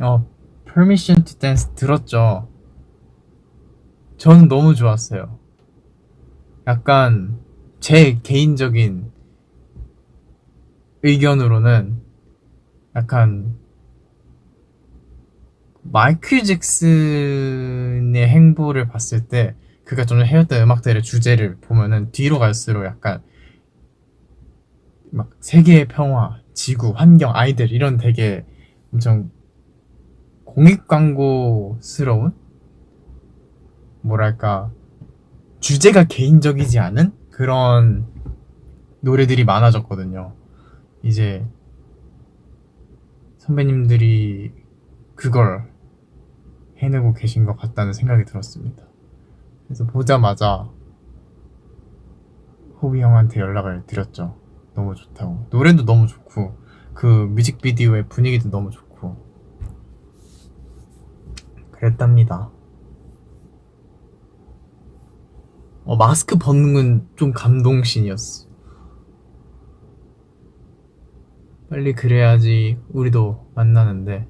어, Permission to Dance 들었죠. 저는 너무 좋았어요. 약간 제 개인적인 의견으로는 약간 마이클 잭슨의 행보를 봤을 때 그가 좀 해왔던 음악들의 주제를 보면은 뒤로 갈수록 약간 막 세계의 평화, 지구, 환경, 아이들 이런 되게 엄청 공익 광고스러운 뭐랄까 주제가 개인적이지 않은 그런 노래들이 많아졌거든요. 이제 선배님들이 그걸 해내고 계신 것 같다는 생각이 들었습니다. 그래서 보자마자 호비 형한테 연락을 드렸죠. 너무 좋다고. 노래도 너무 좋고, 그 뮤직비디오의 분위기도 너무 좋고. 그랬답니다. 어, 마스크 벗는 건 좀 감동신이었어. 빨리 그래야지 우리도 만나는데